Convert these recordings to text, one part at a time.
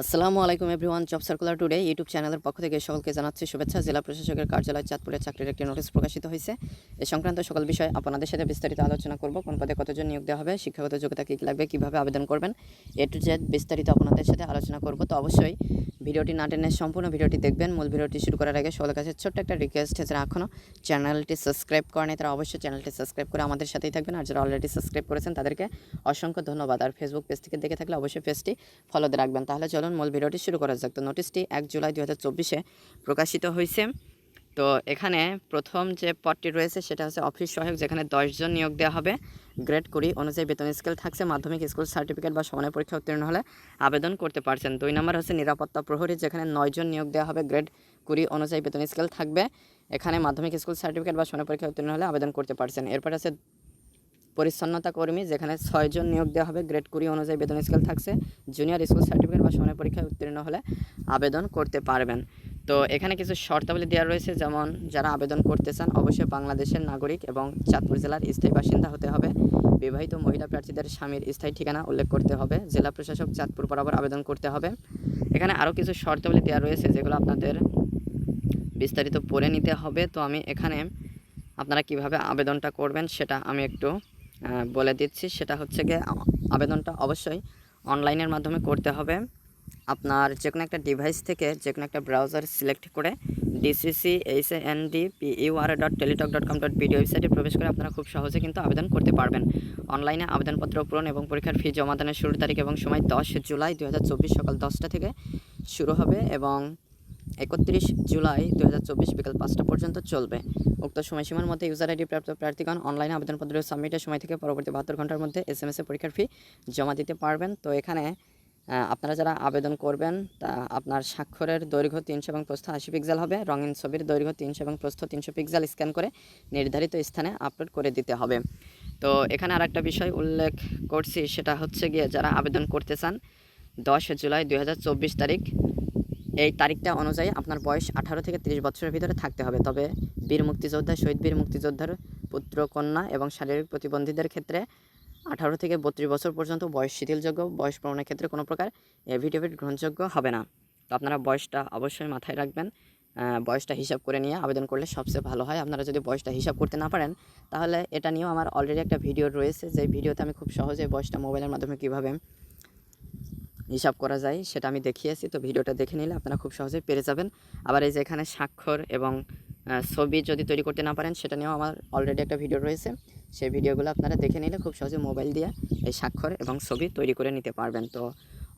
আসসালামু আলাইকুম everyone, job circular today YouTube চ্যানেলের পক্ষ থেকে সকলকে জানাচ্ছি শুভেচ্ছা। জেলা প্রশাসকের কার্যালয় চাঁদপুরে চাকরির একটি নোটিশ প্রকাশিত হয়েছে। এ সংক্রান্ত সকল বিষয় আপনাদের সাথে বিস্তারিত আলোচনা করব। কোন পদে কতজন নিয়োগ দেওয়া হবে, শিক্ষাগত যোগ্যতা কী লাগবে, কীভাবে আবেদন করবেন, এ টু জেড বিস্তারিত আপনাদের সাথে আলোচনা করব। তো অবশ্যই ভিডিওটি না টেনে সম্পূর্ণ ভিডিওটি দেখবেন। মূল ভিডিওটি শুরু করার আগে সকলের কাছে ছোট্ট একটা রিকোয়েস্ট যারা এখনও চ্যানেলটি সাবস্ক্রাইব করেনি, তারা অবশ্যই চ্যানেলটি সাবস্ক্রাইব করে আমাদের সাথেই থাকবেন। আর যারা অলরেডি সাবস্ক্রাইব করেছেন, তাদেরকে অসংখ্য ধন্যবাদ। আর ফেসবুক পেজ থেকে দেখে থাকলে অবশ্যই পেজটি ফলোতে রাখবেন। তাহলে চলুন মূল ভিডিওটি শুরু করা যাক। তো নোটিশটি এক জুলাই দু প্রকাশিত হয়েছে। তো এখানে প্রথম যে পদটি রয়েছে সেটা হচ্ছে অফিস সহায়ক, যেখানে দশজন নিয়োগ দেওয়া হবে। গ্রেড কুড়ি অনুযায়ী বেতন স্কেল থাকছে, মাধ্যমিক স্কুল সার্টিফিকেট বা সমানের পরীক্ষা উত্তীর্ণ হলে আবেদন করতে পারছেন। দুই নম্বর হচ্ছে নিরাপত্তা প্রহরী, যেখানে নয়জন নিয়োগ দেওয়া হবে। গ্রেড কুড়ি অনুযায়ী বেতন স্কেল থাকবে। এখানে মাধ্যমিক স্কুল সার্টিফিকেট বা সমানের পরীক্ষা উত্তীর্ণ হলে আবেদন করতে পারছেন। এরপর আছে পরিচ্ছন্নতা কর্মী, যেখানে ছয়জন নিয়োগ দেওয়া হবে। গ্রেড কুড়ি অনুযায়ী বেতন স্কেল থাকছে। জুনিয়র স্কুল সার্টিফিকেট বা সমানের পরীক্ষায় উত্তীর্ণ হলে আবেদন করতে পারবেন। তো এখানে কিছু শর্তাবলী দেওয়া রয়েছে, যেমন যারা আবেদন করতে চান, অবশ্যই বাংলাদেশের নাগরিক এবং চাঁদপুর জেলার স্থায়ী বাসিন্দা হতে হবে। বিবাহিত মহিলা প্রার্থীদের স্বামীর স্থায়ী ঠিকানা উল্লেখ করতে হবে। জেলা প্রশাসক চাঁদপুর বরাবর আবেদন করতে হবে। এখানে আরও কিছু শর্তাবলী দেওয়া রয়েছে, যেগুলো আপনাদের বিস্তারিত পড়ে নিতে হবে। তো আমি এখানে আপনারা কীভাবে আবেদনটা করবেন সেটা আমি একটু বলে দিচ্ছি। সেটা হচ্ছে গিয়ে আবেদনটা অবশ্যই অনলাইনের মাধ্যমে করতে হবে। আপনার যে কোনো একটা ডিভাইস থেকে যে কোনো একটা ব্রাউজার সিলেক্ট করে DCC H N D P UR dot Teletalk dot com dot BD ওয়েবসাইটে প্রবেশ করে আপনারা খুব সহজে কিন্তু আবেদন করতে পারবেন। অনলাইনে আবেদনপত্র পূরণ এবং পরীক্ষার ফি জমা দানের শুরুর তারিখ এবং সময় দশ জুলাই দু হাজার চব্বিশ সকাল দশটা থেকে শুরু হবে এবং একত্রিশ জুলাই দু হাজার চব্বিশ বিকাল পাঁচটা পর্যন্ত চলবে। উক্ত সময়সীমার মধ্যে ইউজার আইডি প্রাপ্ত প্রার্থীগণ অনলাইনে আবেদনপত্র সাবমিটের সময় থেকে পরবর্তী বাহাত্তর ঘণ্টার মধ্যে এস এম এস পরীক্ষার ফি জমা দিতে পারবেন। তো এখানে আপনারা যারা আবেদন করবেন, তা আপনার স্বাক্ষরের দৈর্ঘ্য তিনশো এবং প্রস্থ আশি পিক্সেল হবে, রঙিন ছবির দৈর্ঘ্য তিনশো এবং প্রস্থ তিনশো পিক্সেল স্ক্যান করে নির্ধারিত স্থানে আপলোড করে দিতে হবে। তো এখানে আর একটা বিষয় উল্লেখ করছি, সেটা হচ্ছে গিয়ে যারা আবেদন করতে চান, দশ জুলাই দু হাজার চব্বিশ তারিখ, এই তারিখটা অনুযায়ী আপনার বয়স আঠারো থেকে তিরিশ বছরের ভিতরে থাকতে হবে। তবে বীর মুক্তিযোদ্ধা, শহীদ বীর মুক্তিযোদ্ধার পুত্র, কন্যা এবং শারীরিক প্রতিবন্ধীদের ক্ষেত্রে আঠারো থেকে বত্রিশ বছর পর্যন্ত বয়স শিথিলযোগ্য, বয়স প্রমাণের ক্ষেত্রে কোনো প্রকার এভিডেভিট গ্রহণযোগ্য হবে না। তো আপনারা বয়সটা অবশ্যই মাথায় রাখবেন। বয়সটা হিসাব করে নিয়ে আবেদন করলে সবচেয়ে ভালো হয়। আপনারা যদি বয়সটা হিসাব করতে না পারেন, তাহলে এটা নিয়েও আমার অলরেডি একটা ভিডিও রয়েছে। যে ভিডিওতে আমি খুব সহজে বয়সটা মোবাইলের মাধ্যমে কীভাবে হিসাব করা যায়, সেটা আমি দেখিয়েছি। তো ভিডিওটা দেখে নিলে আপনারা খুব সহজেই পেরে যাবেন। আবার এই যে এখানে স্বাক্ষর এবং ছবি যদি তৈরি করতে না পারেন, সেটা নিয়েও আমার অলরেডি একটা ভিডিও রয়েছে। সেই ভিডিওগুলো আপনারা দেখে নিলে খুব সহজে মোবাইল দিয়ে এই স্বাক্ষর এবং ছবি তৈরি করে নিতে পারবেন। তো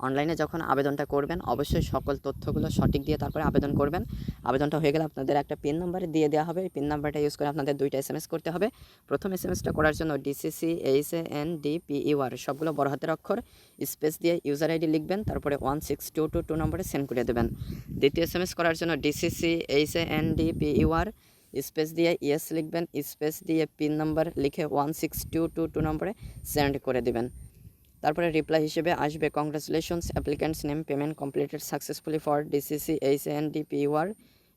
অনলাইনে যখন আবেদনটা করবেন, অবশ্যই সকল তথ্যগুলো সঠিক দিয়ে তারপরে আবেদন করবেন। আবেদনটা হয়ে গেলে আপনাদের একটা পিন নাম্বারে দিয়ে দেওয়া হবে। পিন নাম্বারটা ইউজ করে আপনাদের দুইটা এস এম এস করতে হবে। প্রথম এস এম এসটা করার জন্য DCC H A N D P UR সবগুলো বড় হাতের অক্ষর স্পেস দিয়ে ইউজার আইডি লিখবেন, তারপরে one six two two two নম্বরে সেন্ড করে দেবেন। দ্বিতীয় এস এম এস করার জন্য DCC H A N D P UR space দিয়ে ইয়েস লিখবেন স্পেস দিয়ে পিন নাম্বার লিখে one six two two two নম্বরে সেন্ড করে দেবেন। তারপরে রিপ্লাই হিসেবে আসবে congratulations applicants name payment completed successfully for DCC H N D P UR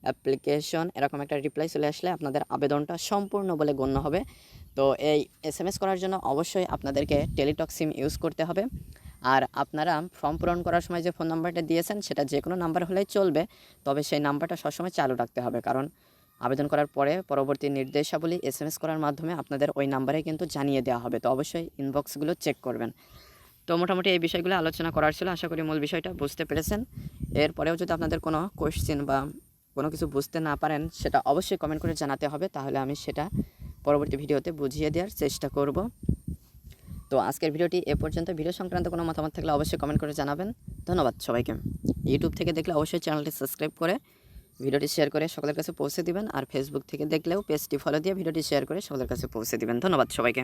application এরকম একটা রিপ্লাই চলে আসলে আপনাদের আবেদনটা সম্পূর্ণ বলে গণ্য হবে। তো এই এস এম এস করার জন্য অবশ্যই আপনাদেরকে টেলিটক সিম ইউজ করতে হবে। আর আপনারা ফর্ম পূরণ করার সময় যে ফোন নাম্বারটা দিয়েছেন, সেটা যে কোনো নাম্বার হলেই চলবে, তবে সেই নাম্বারটা সবসময় চালু রাখতে হবে। কারণ আবেদন করার পরে পরবর্তী নির্দেশাবলী এস এম এস করার মাধ্যমে আপনাদের ওই নাম্বারে কিন্তু জানিয়ে দেওয়া হবে। তো অবশ্যই ইনবক্সগুলো চেক করবেন। তো মোটামুটি এই বিষয়গুলো আলোচনা করার ছিল। আশা করি মূল বিষয়টা বুঝতে পেরেছেন। এরপরেও যদি আপনাদের কোনো কোয়েশ্চেন বা কোনো কিছু বুঝতে না পারেন, সেটা অবশ্যই কমেন্ট করে জানাতে হবে। তাহলে আমি সেটা পরবর্তী ভিডিওতে বুঝিয়ে দেওয়ার চেষ্টা করব। তো আজকের ভিডিওটি এ পর্যন্ত। ভিডিও সংক্রান্ত কোনো মতামত থাকলে অবশ্যই কমেন্ট করে জানাবেন। ধন্যবাদ সবাইকে। ইউটিউব থেকে দেখলে অবশ্যই চ্যানেলটি সাবস্ক্রাইব করে, ভিডিওটি শেয়ার করে সকলের কাছে পৌঁছে দিবেন। আর ফেসবুক থেকে দেখলেও পেজটি ফলো দিয়ে ভিডিওটি শেয়ার করে সকলের কাছে পৌঁছে দিবেন। ধন্যবাদ সবাইকে।